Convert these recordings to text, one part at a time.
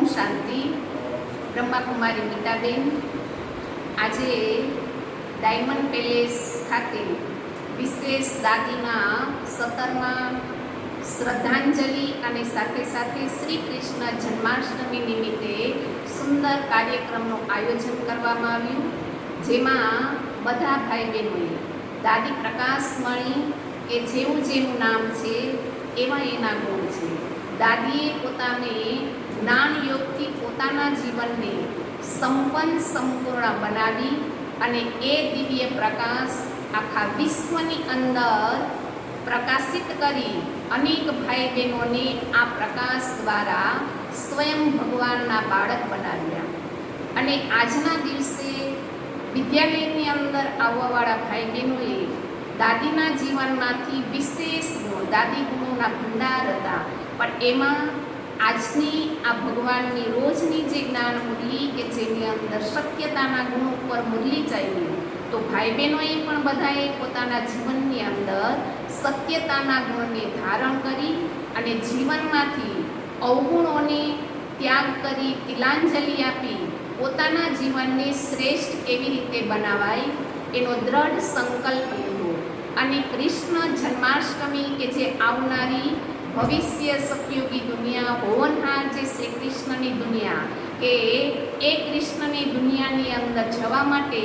હું શાંતિ. બ્રહ્માકુમારી મીતાબેન. આજે diamond palace ખાતે વિશેષ દાદીના સતરમાં શ્રદ્ધાંજલિ અને સાથે સાથે શ્રી કૃષ્ણ જન્માષ્ટમી નિમિત્તે સુંદર કાર્યક્રમનું આયોજન કરવામાં આવ્યું. જેમાં બધા ભાઈ બહેનોએ દાદી પ્રકાશ મણી કે જેવું જેવું નામ છે એવા એના ગુણ છે. દાદીએ પોતાને જ્ઞાન યોગથી પોતાના જીવનને સંપન્ન સંપૂર્ણ બનાવી અને એ દિવ્ય પ્રકાશ આખા વિશ્વની અંદર પ્રકાશિત કરી અનેક ભાઈ બહેનોને આ પ્રકાશ દ્વારા સ્વયં ભગવાનના બાળક બનાવ્યા. અને આજના દિવસે વિદ્યાલયની અંદર આવવાવાળા ભાઈ બહેનોએ દાદીના જીવનમાંથી વિશેષ ગુણ, દાદી ગુણોના ભંડાર હતા. પણ એમાં આજની આ ભગવાનની રોજની જે જ્ઞાન મુરલી કે જેની અંદર સત્યતાના ગુણ ઉપર મુરલી ચાલી તો ભાઈ બહેનોએ પણ બધાએ પોતાના જીવનની અંદર સત્યતાના ગુણને ધારણ કરી અને જીવનમાંથી અવગુણોને ત્યાગ કરી, તિલાંજલિ આપી, પોતાના જીવનને શ્રેષ્ઠ કેવી રીતે બનાવાય એનો દ્રઢ સંકલ્પ લીધો. અને કૃષ્ણ જન્માષ્ટમી કે જે આવનારી ભવિષ્ય સતયુગી દુનિયા હોવનહાર જે શ્રી કૃષ્ણની દુનિયા, કે એ કૃષ્ણની દુનિયાની અંદર જવા માટે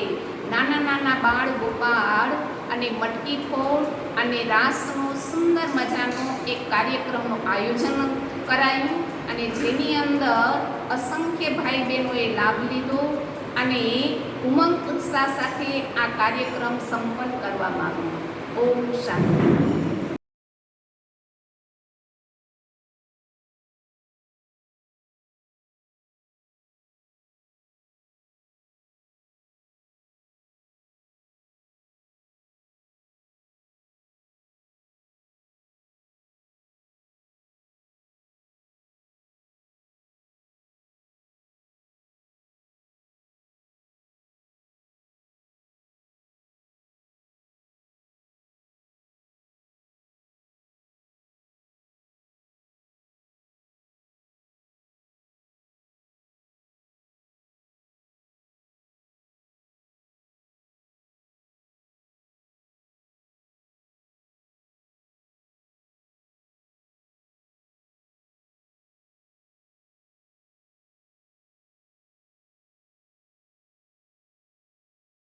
નાના નાના બાળ ગોપાળ અને મટકી ફોડ અને રાસનો, સુંદર મજાનો એક કાર્યક્રમનું આયોજન કરાયું અને જેની અંદર અસંખ્ય ભાઈ બહેનોએ લાભ લીધો અને ઉમંગ ઉત્સાહ સાથે આ કાર્યક્રમ સંપન્ન કરવામાં આવ્યો. ઓમ શાંતિ.